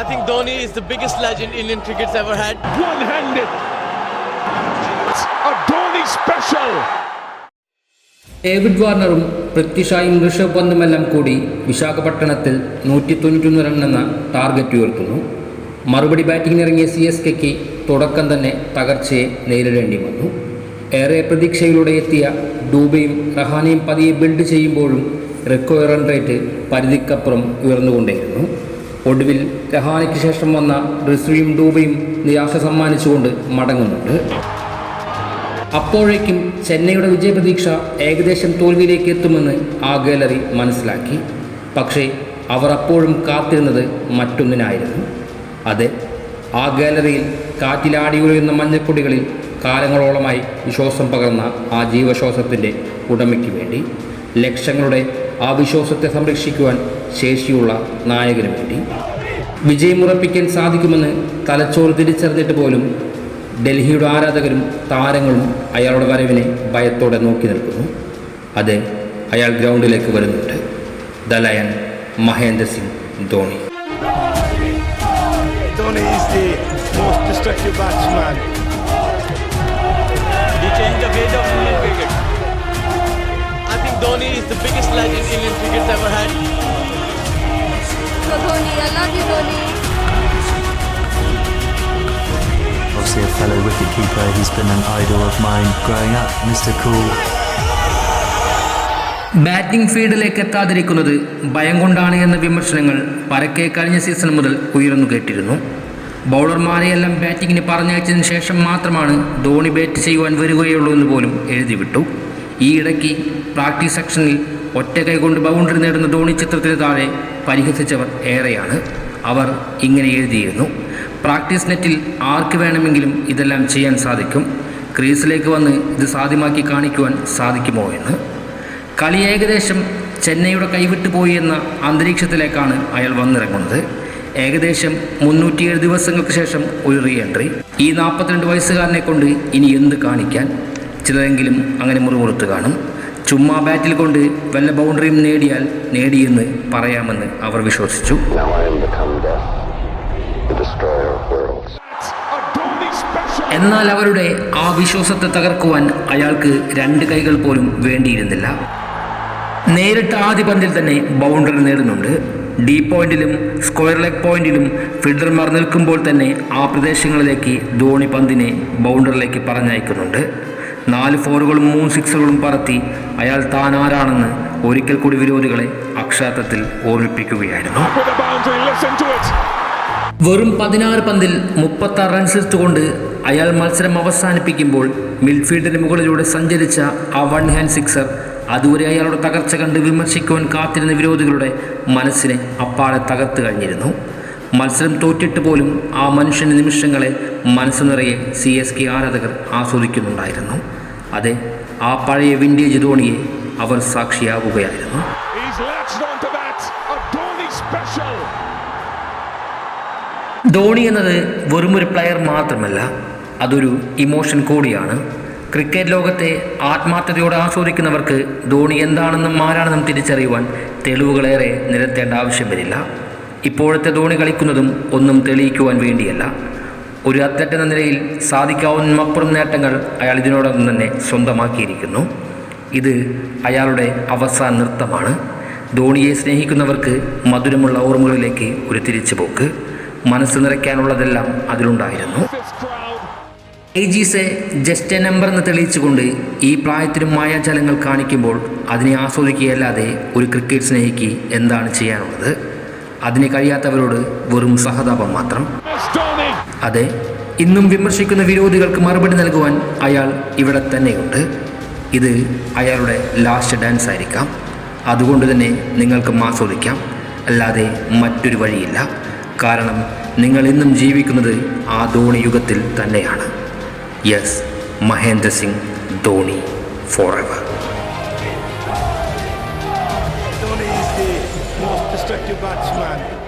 I think Dhoni is the biggest legend Indian cricket's ever had. One-handed. A Dhoni special. David വാർണറും പൃഥ്വിഷായും ഋഷഭ് പന്തുമെല്ലാം കൂടി വിശാഖപട്ടണത്തിൽ നൂറ്റി തൊണ്ണൂറ്റൊന്ന് റൺ എന്ന ടാർഗറ്റ് ഉയർത്തുന്നു മറുപടി ബാറ്റിങ്ങിനിറങ്ങിയ സി എസ് കെക്ക് തുടക്കം തന്നെ തകർച്ചയെ നേരിടേണ്ടി വന്നു ഏറെ പ്രതീക്ഷയിലൂടെ എത്തിയ ഡൂബയും റഹാനയും പതിയെ ബിൽഡ് ചെയ്യുമ്പോഴും റിക്കവറി റൺ റേറ്റ് പരിധിക്കപ്പുറം ഉയർന്നുകൊണ്ടേയിരുന്നു ഒടുവിൽ രഹാനയ്ക്ക് ശേഷം വന്ന റിസ്വിയും ഡൂബയും നിരാശ സമ്മാനിച്ചുകൊണ്ട് മടങ്ങുന്നുണ്ട്. അപ്പോഴേക്കും ചെന്നൈയുടെ വിജയപ്രതീക്ഷ ഏകദേശം തോൽവിയിലേക്ക് എത്തുമെന്ന് ആ ഗാലറി മനസ്സിലാക്കി. പക്ഷേ അവർ അപ്പോഴും കാത്തിരുന്നത് മറ്റൊന്നിനായിരുന്നു. അതെ ആ ഗാലറിയിൽ കാറ്റിലാടി ഉയരുന്ന മഞ്ഞപ്പൊടികളിൽ കാലങ്ങളോളമായി വിശ്വാസം പകർന്ന ആ ജീവശ്വാസത്തിന്റെ ഉടമയ്ക്ക് വേണ്ടി ലക്ഷങ്ങളുടെ ആ വിശ്വാസത്തെ സംരക്ഷിക്കുവാൻ ശേഷിയുള്ള നായകന് വേണ്ടി. വിജയമുറപ്പിക്കാൻ സാധിക്കുമെന്ന് തലച്ചോറ് തിരിച്ചറിഞ്ഞിട്ട് പോലും ഡൽഹിയുടെ ആരാധകരും താരങ്ങളും അയാളുടെ വരവിനെ ഭയത്തോടെ നോക്കി നിൽക്കുന്നു. അതെ അയാൾ ഗ്രൗണ്ടിലേക്ക് വരുന്നുണ്ട്. The lion Mahendra Singh Dhoni. The biggest legend Indian cricket's ever had. So Dhoni, I love you Dhoni. Obviously, a fellow wicketkeeper. He's been an idol of mine growing up, Mr. Cool. Batting ഫീൽഡിലേക്ക് എത്താതിരിക്കുന്നത് ഭയം കൊണ്ടാണ് എന്ന വിമർശനങ്ങൾ പരക്കെ കഴിഞ്ഞ season മുതൽ ഉയർന്നു കേട്ടിരുന്നു ബൗളർമാരെയെല്ലാം ബാറ്റിങ്ങിന് പറഞ്ഞയച്ചതിന് ശേഷം മാത്രമാണ് ധോണി ബാറ്റ് ചെയ്യുവാൻ വരികയുള്ളൂ എന്ന് പോലും എഴുതിവിട്ടു ഈ ഇടയ്ക്ക് പ്രാക്ടീസ് സെക്ഷനിൽ ഒറ്റ കൈകൊണ്ട് ബൗണ്ടറി നേടുന്ന ധോണി ചിത്രത്തിന് താഴെ പരിഹസിച്ചവർ ഏറെയാണ്. അവർ ഇങ്ങനെ എഴുതിയിരുന്നു. പ്രാക്ടീസ് നെറ്റിൽ ആർക്ക് വേണമെങ്കിലും ഇതെല്ലാം ചെയ്യാൻ സാധിക്കും. ക്രീസിലേക്ക് വന്ന് ഇത് സാധ്യമാക്കി കാണിക്കുവാൻ സാധിക്കുമോ എന്ന്. കളി ഏകദേശം ചെന്നൈയുടെ കൈവിട്ടു പോയി എന്ന അന്തരീക്ഷത്തിലേക്കാണ് അയാൾ വന്നിറങ്ങുന്നത്. ഏകദേശം മുന്നൂറ്റിയേഴ് ദിവസങ്ങൾക്ക് ശേഷം ഒരു റീ എൻട്രി ഈ നാൽപ്പത്തിരണ്ട് വയസ്സുകാരനെ കൊണ്ട് ഇനി എന്ത് കാണിക്കാൻ? ചിലരെങ്കിലും അങ്ങനെ മുറിമുറുത്ത് കാണും. ചുമ്മാ ബാറ്റിൽ കൊണ്ട് വല്ല ബൗണ്ടറിയും നേടിയാൽ നേടിയെന്ന് പറയാമെന്ന് അവർ വിശ്വസിച്ചു. എന്നാൽ അവരുടെ ആ വിശ്വാസത്തെ തകർക്കുവാൻ അയാൾക്ക് രണ്ട് കൈകൾ പോലും വേണ്ടിയിരുന്നില്ല. നേരിട്ട് ആദ്യ പന്തിൽ തന്നെ ബൗണ്ടറി നേടുന്നുണ്ട്. ഡി പോയിന്റിലും സ്ക്വയർ ലെഗ് പോയിന്റിലും ഫീൽഡർമാർ നിൽക്കുമ്പോൾ തന്നെ ആ പ്രദേശങ്ങളിലേക്ക് ധോണി പന്തിനെ ബൗണ്ടറിലേക്ക് പറഞ്ഞയക്കുന്നുണ്ട്. നാല് ഫോറുകളും മൂന്ന് സിക്സുകളും പറത്തി അയാൾ താൻ ആരാണെന്ന് ഒരിക്കൽ കൂടി വിരോധികളെ അക്ഷാർത്ഥത്തിൽ ഓർമ്മിപ്പിക്കുകയായിരുന്നു. വെറും പതിനാറ് പന്തിൽ മുപ്പത്താറ് റൺസ് എടുത്തുകൊണ്ട് അയാൾ മത്സരം അവസാനിപ്പിക്കുമ്പോൾ മിഡ്ഫീൽഡിന് മുകളിലൂടെ സഞ്ചരിച്ച ആ വൺ ഹാൻഡ് സിക്സർ അതുവരെ അയാളുടെ തകർച്ച കണ്ട് വിമർശിക്കുവാൻ കാത്തിരുന്ന വിരോധികളുടെ മനസ്സിനെ അപ്പാടെ തകർത്ത് കഴിഞ്ഞിരുന്നു മത്സരം തോറ്റിട്ട് പോലും ആ മനുഷ്യന്റെ നിമിഷങ്ങളെ മനസ്സ് നിറയെ സി എസ് കെ ആരാധകർ ആസ്വദിക്കുന്നുണ്ടായിരുന്നു. അതെ ആ പഴയ വിൻഡേജ് ധോണിയെ അവർ സാക്ഷിയാവുകയായിരുന്നു. ധോണി എന്നത് വെറുമൊരു പ്ലെയർ മാത്രമല്ല അതൊരു ഇമോഷൻ കൂടിയാണ്. ക്രിക്കറ്റ് ലോകത്തെ ആത്മാർത്ഥതയോടെ ആസ്വദിക്കുന്നവർക്ക് ധോണി എന്താണെന്നും ആരാണെന്നും തിരിച്ചറിയുവാൻ തെളിവുകളേറെ നിരത്തേണ്ട ആവശ്യം വരില്ല. ഇപ്പോഴത്തെ ധോണി കളിക്കുന്നതും ഒന്നും തെളിയിക്കുവാൻ വേണ്ടിയല്ല. ഒരു അത്ലറ്റ് എന്ന നിലയിൽ സാധിക്കാവുന്നപ്പുറം നേട്ടങ്ങൾ അയാൾ ഇതിനോടൊപ്പം തന്നെ സ്വന്തമാക്കിയിരിക്കുന്നു. ഇത് അയാളുടെ അവസാന നൃത്തമാണ്. ധോണിയെ സ്നേഹിക്കുന്നവർക്ക് മധുരമുള്ള ഓർമ്മകളിലേക്ക് ഒരു തിരിച്ചുപോക്ക്. മനസ്സ് നിറയ്ക്കാനുള്ളതെല്ലാം അതിലുണ്ടായിരുന്നു. Age is just a number എന്ന് തെളിയിച്ചുകൊണ്ട് ഈ പ്രായത്തിലും മായാജാലങ്ങൾ കാണിക്കുമ്പോൾ അതിനെ ആസ്വദിക്കുകയല്ലാതെ ഒരു ക്രിക്കറ്റ് സ്നേഹിക്ക് എന്താണ് ചെയ്യാനുള്ളത്? അതിന് കഴിയാത്തവരോട് വെറും സഹതാപം മാത്രം. അതെ ഇന്നും വിമർശിക്കുന്ന വിരോധികൾക്ക് മറുപടി നൽകുവാൻ അയാൾ ഇവിടെ തന്നെയുണ്ട്. ഇത് അയാളുടെ ലാസ്റ്റ് ഡാൻസ് ആയിരിക്കാം. അതുകൊണ്ട് തന്നെ നിങ്ങൾക്കും ആസ്വദിക്കാം അല്ലാതെ മറ്റൊരു വഴിയില്ല. കാരണം നിങ്ങൾ ഇന്നും ജീവിക്കുന്നത് ആ ധോണി യുഗത്തിൽ തന്നെയാണ്. Yes Mahendra Singh Dhoni forever batsman.